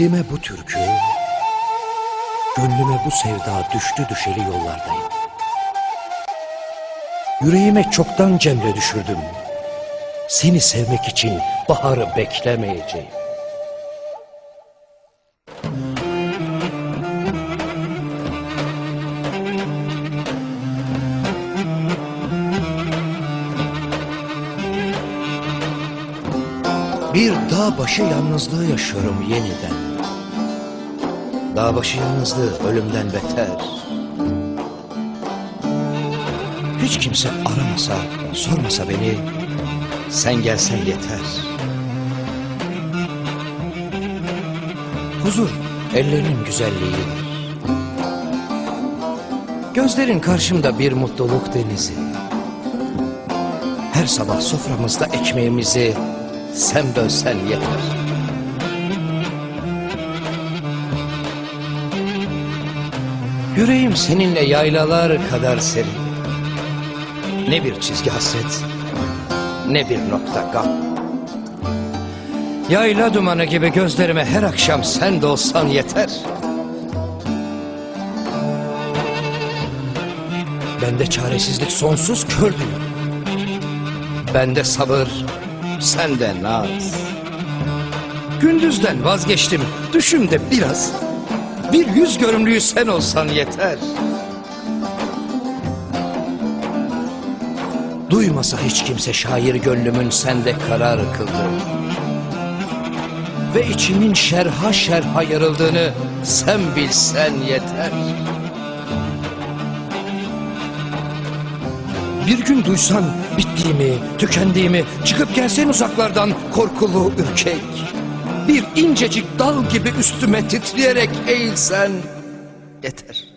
Dilime bu türkü, gönlüme bu sevda düştü düşeli yollardayım. Yüreğime çoktan cemre düşürdüm. Seni sevmek için baharı beklemeyeceğim. Bir dağ başı yalnızlığı yaşıyorum yeniden. Dağ başı yalnızlığı ölümden beter. Hiç kimse aramasa, sormasa beni, sen gelsen yeter. Huzur, ellerinin güzelliğidir. Gözlerin karşımda bir mutluluk denizi. Her sabah soframızda ekmeğimizi sen dönsen yeter. Yüreğim seninle yaylalar kadar serin. Ne bir çizgi hasret, ne bir nokta gam. Yayla dumanı gibi gözlerime her akşam sen de olsan yeter. Bende çaresizlik sonsuz kördü. Bende sabır, sende naz. Gündüzden vazgeçtim, düşümde biraz. Bir yüz görümlüğü sen olsan yeter. Duymasa hiç kimse şair gönlümün sende karar kıldı. Ve içimin şerha şerha yarıldığını sen bilsen yeter. Bir gün duysan bittiğimi, tükendiğimi, çıkıp gelsen uzaklardan korkulu ürkek. Bir incecik dal gibi üstüme titreyerek eğilsen yeter.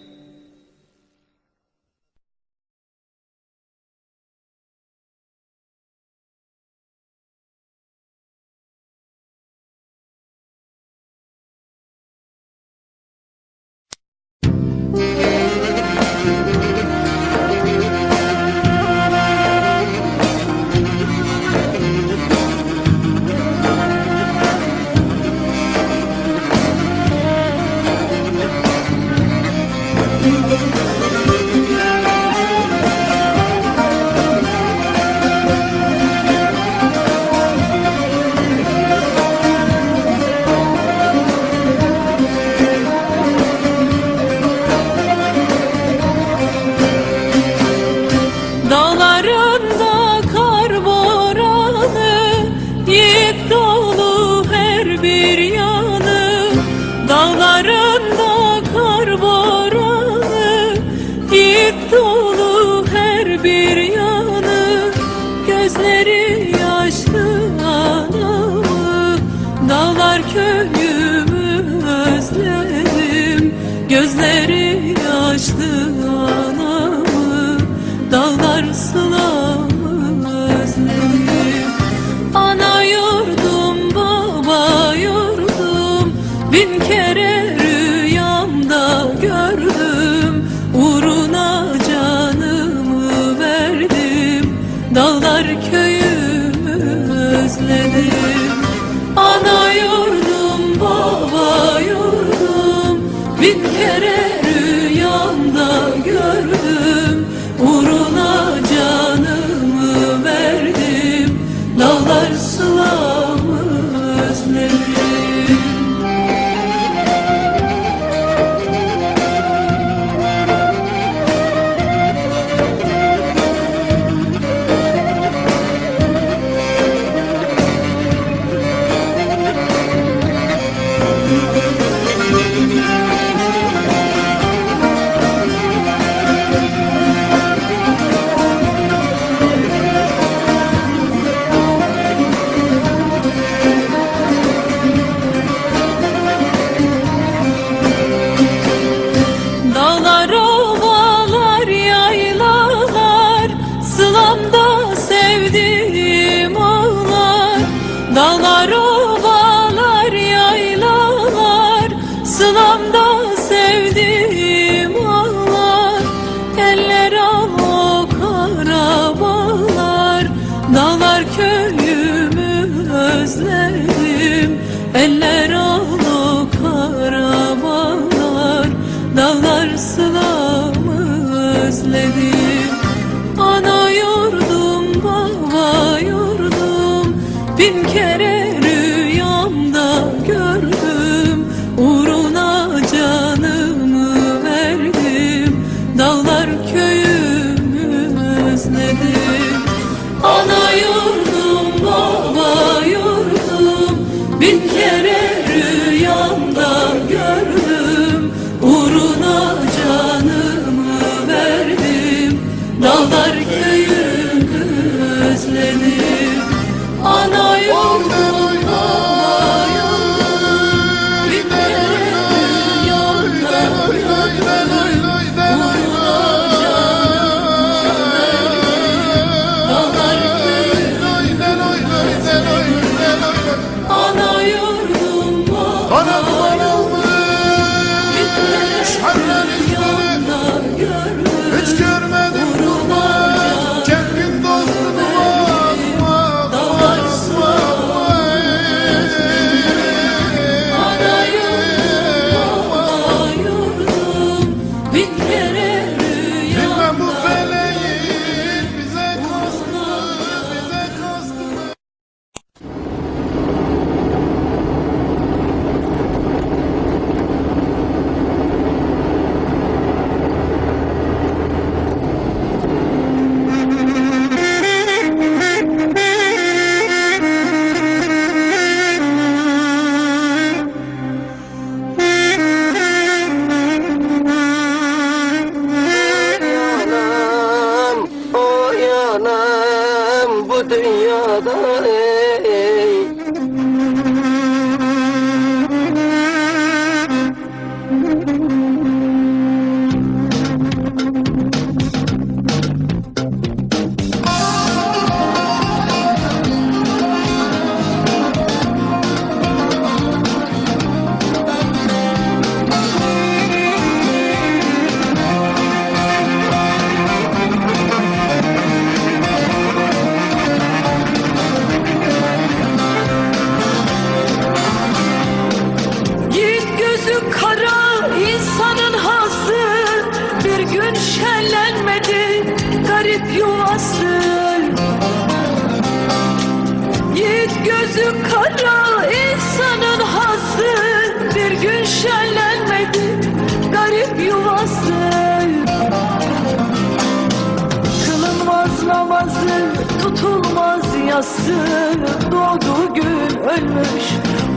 Doğduğu gün ölmüş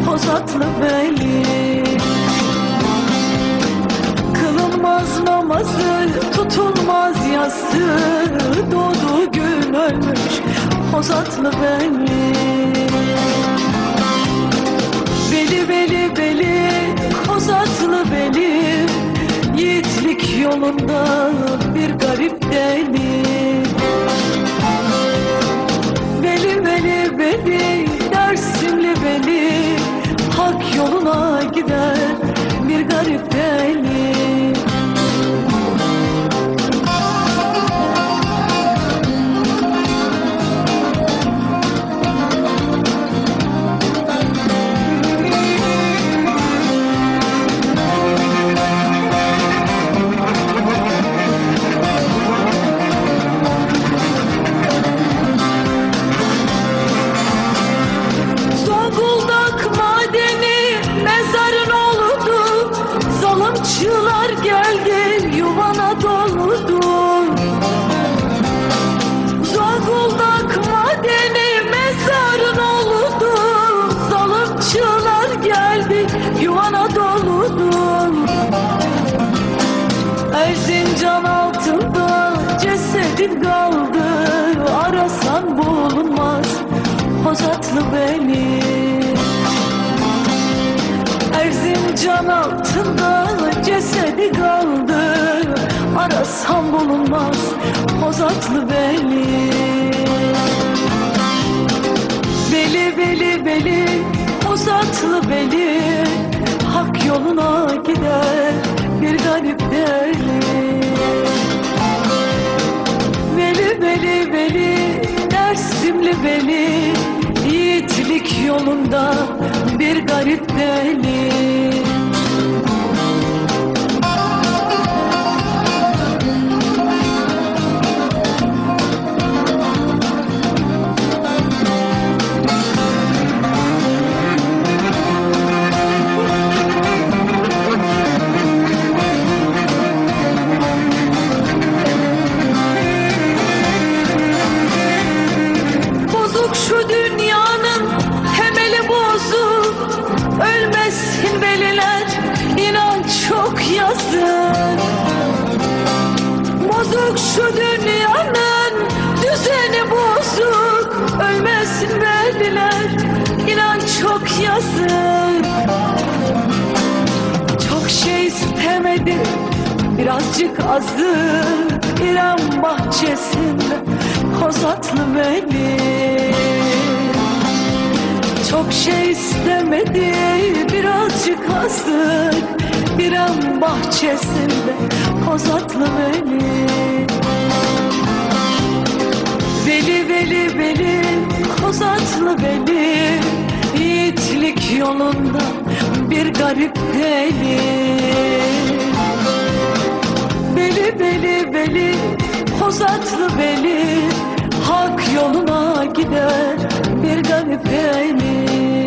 Hozatlı Veli Kılınmaz namazı tutulmaz yası Doğduğu gün ölmüş Hozatlı Veli Beli beli beli Kozatlı beli. Yiğitlik yolunda bir garip deli Beli beli Dersimli beli Hak yoluna gider bir garip deli Erzincan altında cesedi kaldı. Arasam bulunmaz Hozatlı beni. Beli beli beli Hozatlı beli. Hak yoluna gider bir garip deli. Beli beli beli Dersimli beli. Yiğitlik yolunda bir garip deli istemedi Birazcık azı İrem bahçesinde Kozatlı beni. Çok şey istemedi Birazcık azı İrem bahçesinde Kozatlı beni. Veli veli veli Kozatlı veli Yiğitlik yolunda bir garip deli Beli beli beli Kozatlı beli Hak yoluna gider bir garip deli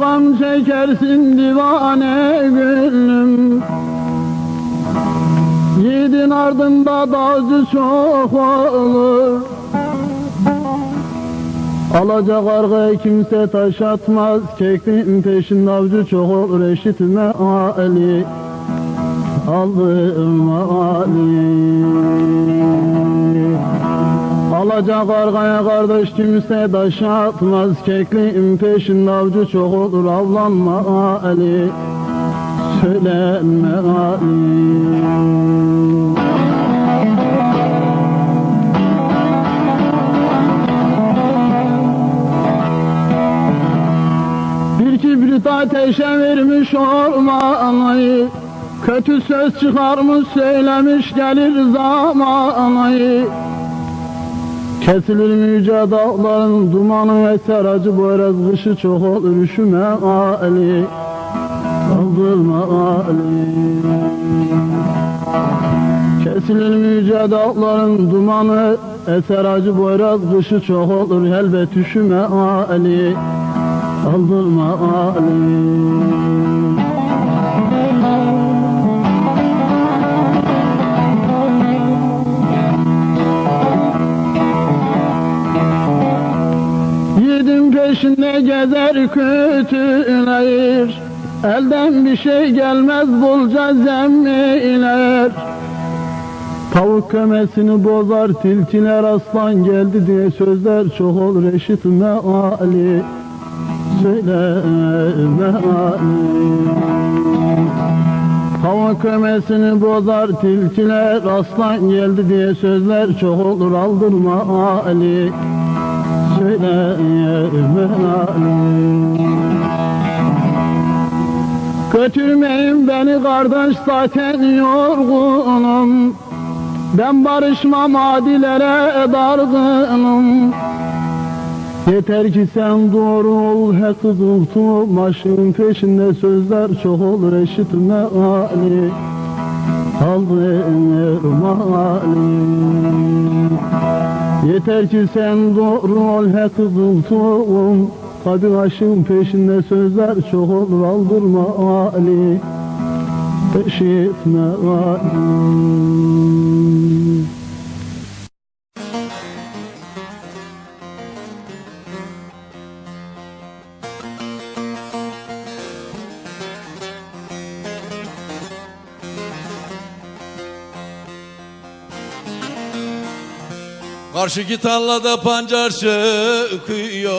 Gam çekersin divane gönlüm. Yiğidin ardında dağcı çok olur. Alacak argaya kimse taş atmaz. Kekliğin peşinde avcı çok olur eşitme Ali. Aldırma Ali Alacak kargaya kardeş kimse taş atmaz. Kekliğin peşinde avcı çok olur avlanma Ali. Söylenme Ali. Bir kibrit ateşe vermiş ormanayı Kötü söz çıkarmış söylemiş gelir zamanayı Kesilir müce dağların dumanı eser acı boyraz kışı çok olur üşüme Ali. Kaldırma Ali. Kesilir müce dağların dumanı eser acı boyraz kışı çok olur elbet üşüme Ali. Kaldırma Ali Yiğidin peşinde gezer kötüler Elden bir şey gelmez bulca zemmiler Tavuk kömesini bozar tilkiler aslan geldi diye sözler çok olur eşitme Ali Söyleme Ali Tavuk kömesini bozar tilkiler aslan geldi diye sözler çok olur aldırma Ali Götürmeyin beni kardeş zaten yorgunum. Ben barışmam adilere dargınım. Yeter ki sen doğru ol he kızım tutma peşinde sözler çok olur eşitme Ali Kaldırma Ali Yeter ki sen doğru ol kızım tutma Tabi aşığın peşinde sözler çok olur aldırma Ali Peşitme Ali Karşıki tarlada pancar söküyor.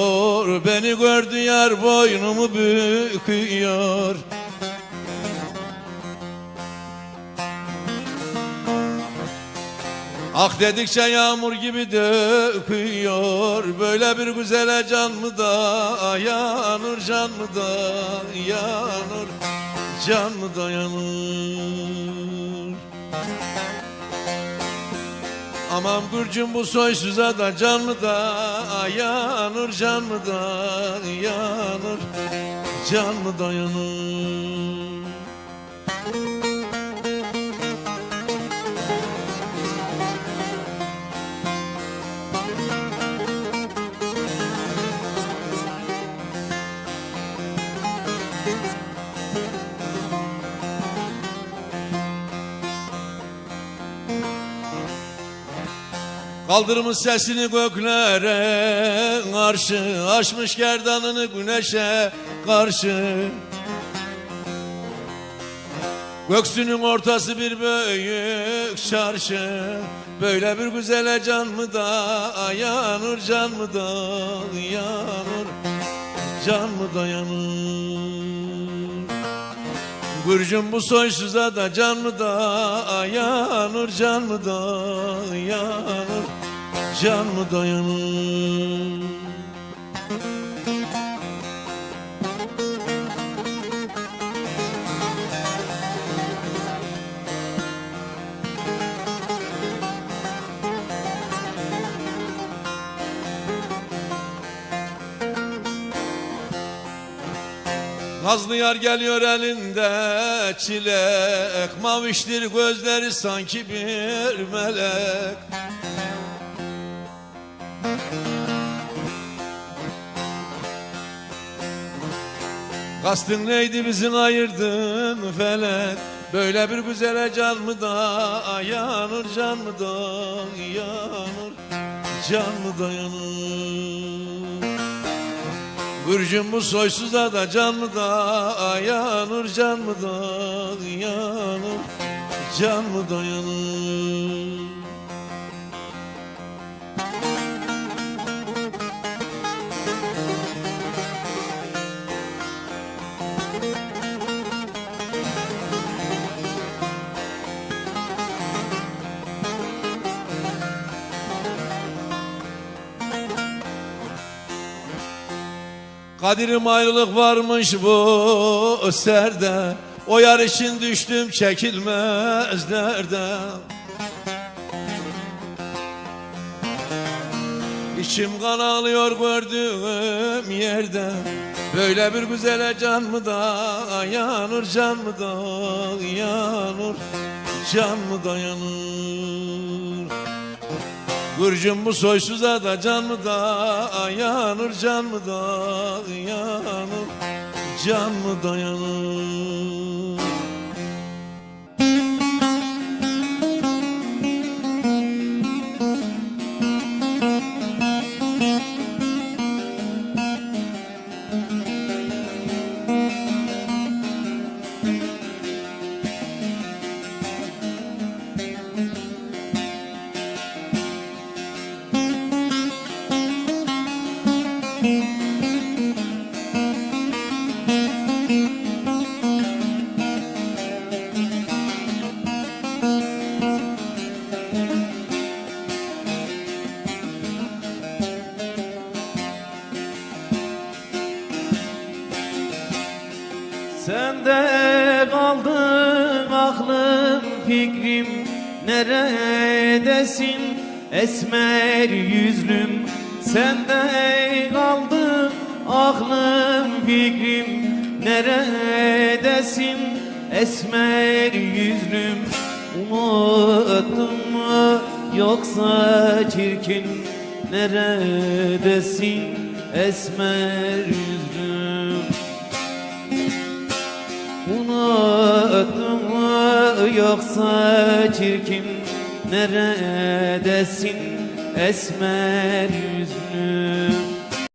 Beni gördü yer boynumu büküyor. Ah dedikçe yağmur gibi döküyor. Böyle bir güzele can mı da yanır Can mı da yanır Can mı dayanır Aman Gürcüm bu soysuza da canlı da yanır canlı da yanır canlı dayanır. Kaldırmış sesini göklere karşı Açmış gerdanını güneşe karşı. Göksünün ortası bir büyük çarşı Böyle bir güzele can mı da yanır Can mı da yanır Can mı dayanır Gürcüm bu soysuza da can mı da yanır Can mı da yanır Can mı Nazlı yar geliyor elinde çilek Maviştir gözleri sanki bir melek Kastın neydi bizim ayırdın felek? Böyle bir güzele can mı da yanır Can mı da yanır Can mı dayanır Gürcüm bu soysuza da can mı da yanır can mı da yanır can mı dayanır Kadir'im ayrılık varmış bu serde. O yarışın düştüm çekilmez derde İçim kan ağlıyor gördüğüm yerde Böyle bir güzele can mı da yanır can mı da yanır Can mı dayanır Gürcüm bu soysuza da can mı da? Yanır can mı da? Yanır Can mı dayanır fikrim Neredesin? Esmer yüzlüm Sende kaldım. Aklım fikrim Neredesin? Esmer yüzlüm Unuttun mu? Yoksa çirkin Neredesin? Esmer yoksa çirkin Neredesin? Esmer